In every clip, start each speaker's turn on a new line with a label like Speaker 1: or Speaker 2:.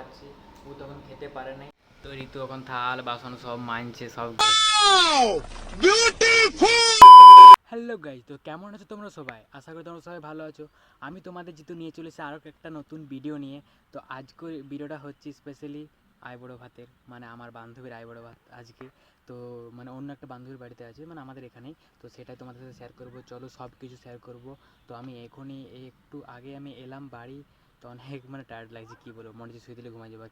Speaker 1: খাচ্ছি ও তখন খেতে পারে নাই। তো ঋতু এখন থাল বাসন সব মানছে সব হ্যালো গাইজ তো কেমন আছো তোমরা সবাই? আশা করি তোমরা সবাই ভালো আছো। আমি তোমাদের যেহেতু নিয়ে চলেছি আরও একটা নতুন ভিডিও নিয়ে। তো আজকে ভিডিওটা হচ্ছে স্পেশালি আইবড়ো ভাতের মানে আমার বান্ধবীর আইবড়ো ভাত আজকে। তো মানে অন্য একটা বান্ধবীর বাড়িতে আছে মানে আমাদের এখানেই। তো সেটাই তোমাদের সাথে শেয়ার করব। চলো সব কিছু শেয়ার করব। তো আমি এখনই একটু আগে আমি এলাম বাড়ি তো অনেক মানে টায়ার্ড লাগছে, কী বলব? মনে হচ্ছে শুয়ে দিলে ঘুমাই যাব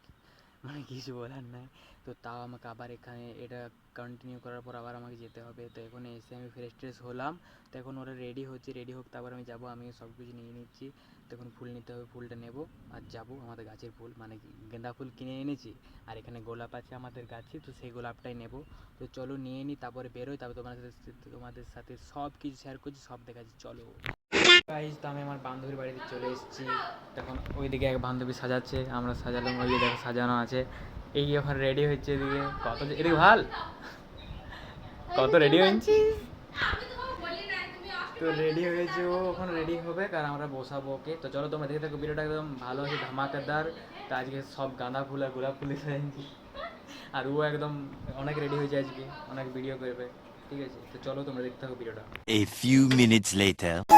Speaker 1: মানে কিছু বলার নাই। তো তাও আমাকে আবার এখানে এটা কন্টিনিউ করার পর আবার আমাকে যেতে হবে। তো এখন এসে আমি ফ্রেশ ট্রেশ হলাম। তো এখন ওরা রেডি হচ্ছে রেডি হোক, তারপর আমি যাব আমি সব কিছু নিয়ে নিচ্ছি। তো এখন ফুল নিতে হবে, ফুলটা নেব, আর যাব আমাদের গাছের ফুল মানে গেঁদা ফুল কিনে এনেছি। আর এখানে গোলাপ আছে আমাদের গাছে, তো সেই গোলাপটাই নেব। তো চলো নিয়ে নিই তারপরে বেরোই, তারপর তোমাদের সাথে তোমাদের সাথে সব কিছু শেয়ার করছি, সব দেখাচ্ছি, চলো। গাইজ তো আমি আমার বান্ধবীর বাড়িতে চলে এসেছি। তখন ওইদিকে এক বান্ধবী সাজাচ্ছে আমরা সাজালাম ওই দেখো সাজানো আছে। এই এখন রেডি হচ্ছে এদিকে। কত যে- এদিকে ভালো? কত রেডি হয়েছি? তো রেডি হয়েছে ও এখন রেডি হবে কারণ আমরা বসাবো ওকে। তো চলো তোমরা দেখে থাকো ভিডিওটা একদম ভালো আছে ধামাকাদার। তো আজকে সব গাঁদা ফুল আর গোলাপ ফুল সাজাচ্ছি আর ও একদম অনেক রেডি হয়েছে আজকে অনেক ভিডিও করবে। ঠিক আছে? তো চলো তোমরা দেখতে থাকো ভিডিওটা।
Speaker 2: A few minutes later.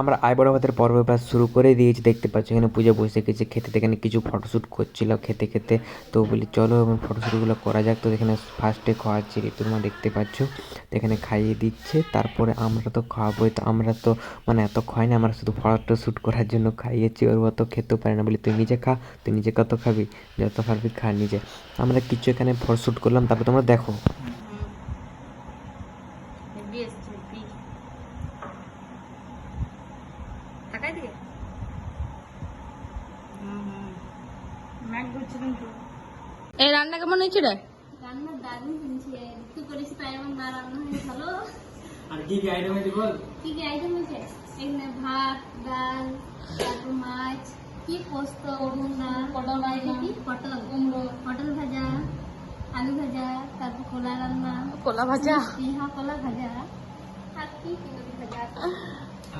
Speaker 3: আমরা আইবড় ভাতের পর্ব প্রায় শুরু করে দিয়েছি, দেখতে পাচ্ছি এখানে পুজো বসে গেছে, খেতে এখানে কিছু ফটোশ্যুট করছিল, খেতে খেতে। তো বলি, চলো এবং ফটোশ্যুটগুলো করা যাক। তো এখানে ফার্স্টে খাওয়াচ্ছি মা দেখতে পাচ্ছ? তো এখানে খাইয়ে দিচ্ছে, তারপরে আমরা তো খাওয়াবোই তো আমরা তো মানে এত খাই না, আমরা শুধু ফটো শ্যুট করার জন্য খাইয়েছি, ওর অত খেতেও পারে না। বলি, তুই নিজে খা, তুই নিজে কত খাবি? যত পারবি খা নিজে। আমরা কিছু এখানে ফটোশ্যুট করলাম, তারপর তোমরা দেখো
Speaker 4: হেভি এসছে হেভি তাকাই দিকে ম্যাক ঘুরছে কিন্তু এই রান্না কেমন হয়েছে রে
Speaker 5: রান্না দারুণ হয়েছে একটু করেছি তাই আমার মা রান্না হয়ে ভালো।
Speaker 1: আর কি কি আইটেম আছে বল?
Speaker 5: কি কি আইটেম হয়েছে? এখানে ভাত ডাল তারপর মাছ কি পোস্ত করুণা পটল কি পটল কুমড়ো পটল ভাজা আলু ভাজা তারপর কলা রান্না
Speaker 4: কলা ভাজা?
Speaker 5: হ্যাঁ কলা ভাজা। আর কি ভাজা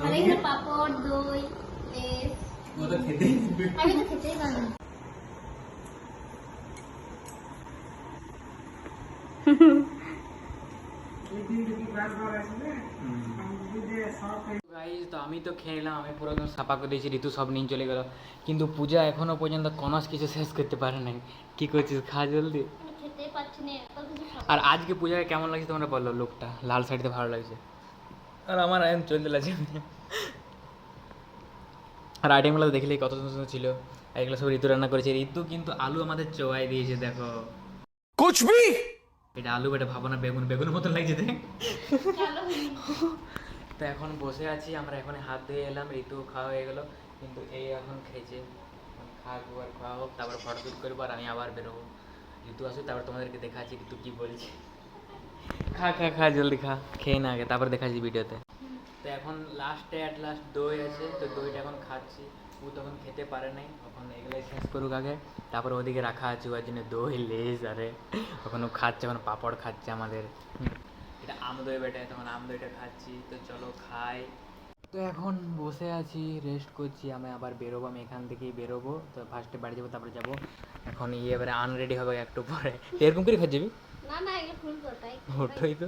Speaker 5: আর এখানে পাপড় দই লেস। আমি তো খেতেই
Speaker 1: তো আমি তো খেয়ে আমি পুরো একদম সাফা করে দিয়েছি, ঋতু সব নিয়ে চলে গেল। কিন্তু পূজা এখনও পর্যন্ত কোনো কিছু শেষ করতে পারে নাই। কি করছিস? খা জলদি। আর আজকে পূজাকে কেমন লাগছে তোমরা বলল লোকটা? লাল শাড়িতে ভালো লাগছে। আর আমার আয়ন চলতে লাগছে। আর আইটেমগুলো দেখলে কত সুন্দর ছিল। এগুলো সব ঋতু রান্না করেছে। ঋতু কিন্তু আলু আমাদের চোয়াই দিয়েছে, দেখো।
Speaker 2: কুচবি
Speaker 1: এটা আলু, এটা ভাবো না বেগুন, বেগুনের মতন লাগছে দেখ। তো এখন বসে আছি, আমরা এখন হাত ধুয়ে এলাম, ঋতু খাওয়া হয়ে গেলো, কিন্তু এই এখন খেয়েছে। খাব আর খাওয়া হোক, তারপর ফটো শ্যুট করব আর আমি আবার বেরোবো। ঋতু আসুক, তারপর তোমাদেরকে দেখাচ্ছি, ঋতু কি বলছে। খা খা খা, জলদি খা, খেয়ে না আগে, তারপর দেখাচ্ছি ভিডিওতে। তো এখন লাস্টে অ্যাট লাস্ট দই আছে, তো দইটা এখন খাচ্ছি। ও তখন খেতে পারে নাই। তখন এগুলোই শেষ করুক আগে। তারপর ওদিকে রাখা আছে ওর জন্য দই লেস আরে ওখানে ও খাচ্ছে এখন পাপড় খাচ্ছে আমাদের। এটা আম দই বেটে তখন আম দইটা খাচ্ছি। তো চলো খাই। তো এখন বসে আছি রেস্ট করছি আমি আবার বেরোবো আমি এখান থেকেই বেরোবো। তো ফার্স্টে বাড়ি যাব তারপরে যাব। এখন ইয়ে এবারে আনরেডি হবে একটু পরে। এরকম করে খাচ্ছি
Speaker 5: না না এগুলো ফুল তাই।
Speaker 1: ওটাই তো।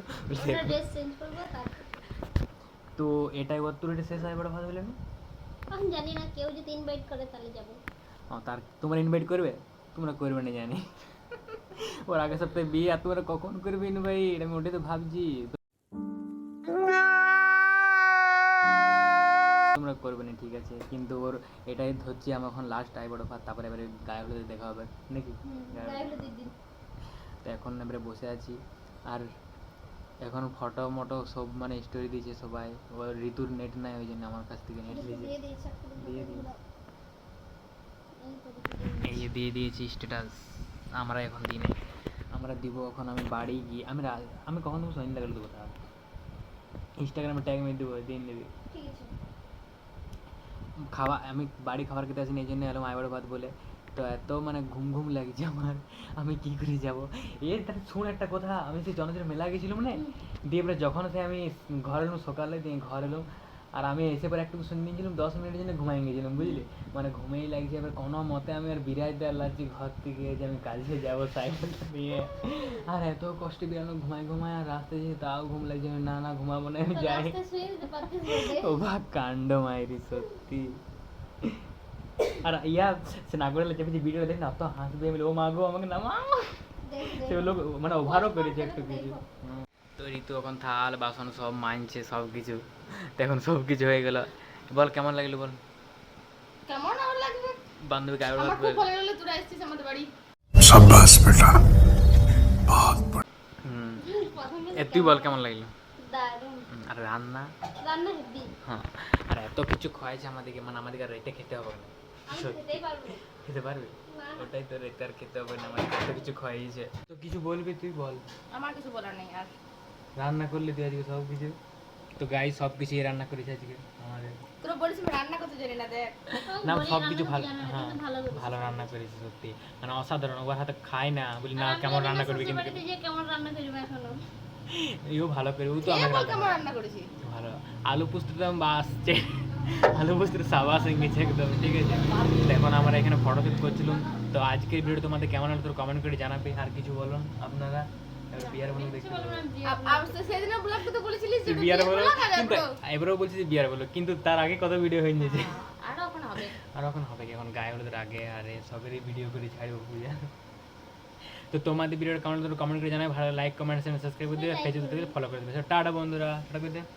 Speaker 1: তো এটাই ওর শেষ হয় বড় ভালো বলে আমি
Speaker 5: জানি না কেউ যদি ইনভাইট করে তাহলে যাব।
Speaker 1: ও তার তোমরা ইনভাইট করবে? তোমরা করবে না জানি। ওর আগের সপ্তাহে বিয়ে আর তোমরা কখন করবে ইনভাইট আমি ওটাই তো ভাবছি। তোমরা করবে না ঠিক আছে। কিন্তু ওর এটাই ধরছি আমি এখন লাস্ট আই বড় ভাত তারপরে এবারে গায়ে হলুদে দেখা হবে। নাকি? তো এখন এবারে বসে আছি। আর এখন ফটো মটো সব মানে স্টোরি দিয়েছে সবাই। ওর ঋতুর নেট নাই ওই জন্য আমার কাছ থেকে নেট দিয়েছে
Speaker 5: দিয়ে দিয়েছে। এই
Speaker 1: যে দিয়ে দিয়েছি স্ট্যাটাস আমরা এখন দিই নাই। আমরা দিব এখন আমি বাড়ি গিয়ে আমি আমি কখন দেবো সন্ধ্যা গেলে দেবো তাহলে ইনস্টাগ্রামে ট্যাগ মেরে দেবো দিন দেবে। খাওয়া আমি বাড়ি খাবার খেতে আসিনি এই জন্য এলাম আইবার ভাত বলে। তো এত মানে ঘুম ঘুম লাগছে আমার। আমি কি করে যাব? এর তাহলে শুন একটা কথা আমি সেই জনজের মেলা গেছিলাম না দিয়ে এবারে যখন সে আমি ঘর এলাম সকালে দিয়ে ঘর এলাম আর আমি এসে পরে একটু শুনে নিয়েছিলাম দশ মিনিটের জন্য ঘুমাই গেছিলাম বুঝলি? মানে ঘুমেই লাগছে এবার কোনো মতে আমি আর বিরাট আর লাগছি ঘর থেকে যে আমি কাজে যাব সাইকেলটা নিয়ে। আর এত কষ্টে বেরোনো ঘুমাই ঘুমাই আর রাস্তায় যে তাও ঘুম লাগছে আমি, না না ঘুমাবো না আমি যাই। ও বা কাণ্ড মাইরি সত্যি। তো ঋতু এখন থাল বাসন সব মানছে সব কিছু এখন সব কিছু হয়ে গেল বল কেমন লাগল বল
Speaker 4: কেমন লাগবে
Speaker 1: বান্ধবী লাগবে
Speaker 4: আমার খুব ভালো লাগল তোরা এসেছিস আমাদের বাড়ি
Speaker 1: শাবাশ
Speaker 5: বেটা
Speaker 1: এ তুই বল কেমন লাগল আর রান্না
Speaker 5: রান্না হেভি
Speaker 1: হ্যাঁ আর এত কিছু খাওয়াইছে আমাদেরকে মানে আমাদেরকে রেটে খেতে হবে না খেতে পারবি? ওটাই তো রেতে আর খেতে হবে না মানে এত কিছু খাইয়েছে। তো কিছু বলবি তুই বল।
Speaker 4: আমার কিছু বলার নেই আর।
Speaker 1: রান্না করলি তুই আজকে সব কিছু? তো গাই সব কিছুই রান্না করেছে আজকে। আমাদের।
Speaker 4: তোরা বলিস আমি রান্না করতে জানি না দেখ।
Speaker 1: না সব কিছু ভালো হ্যাঁ
Speaker 5: ভালো
Speaker 1: রান্না করেছে সত্যি। মানে অসাধারণ ওর হাতে খাই না। বলি না কেমন রান্না করবি কিন্তু?
Speaker 5: কেমন রান্না করবে এখনও?
Speaker 1: ইও ভালো করে ও তো
Speaker 4: বল
Speaker 1: রান্না
Speaker 4: করেছি
Speaker 1: ভালো। আলু পোস্ত তো আসছে। আলু পোস্তের সাবাস হয়ে গেছে একদম ঠিক আছে? এখন আমরা এখানে ফটো শুট করছিলাম। তো আজকের ভিডিও তোমাদের কেমন হলো কমেন্ট করে জানাবে। আর কিছু বলুন আপনারা? বিয়ার বলে দেখতে বিয়ার বলো। কিন্তু এবারেও বলছি যে বিয়ার বলো কিন্তু তার আগে কত ভিডিও হয়ে গেছে?
Speaker 4: আরও এখন হবে।
Speaker 1: আর এখন হবে কি? এখন গায়ে হলুদের আগে আরে সবেরই ভিডিও করে ছাড়বো পূজা। তো তোমাদের ভিডিওর কমেন্ট কমেন্ট করে জানাই ভালো লাইক কমেন্ট সাবস্ক্রাইব করে দেবে ফেসবুক থেকে ফলো করে দেবে। টাটা বন্ধুরা, টাটা করে দেবে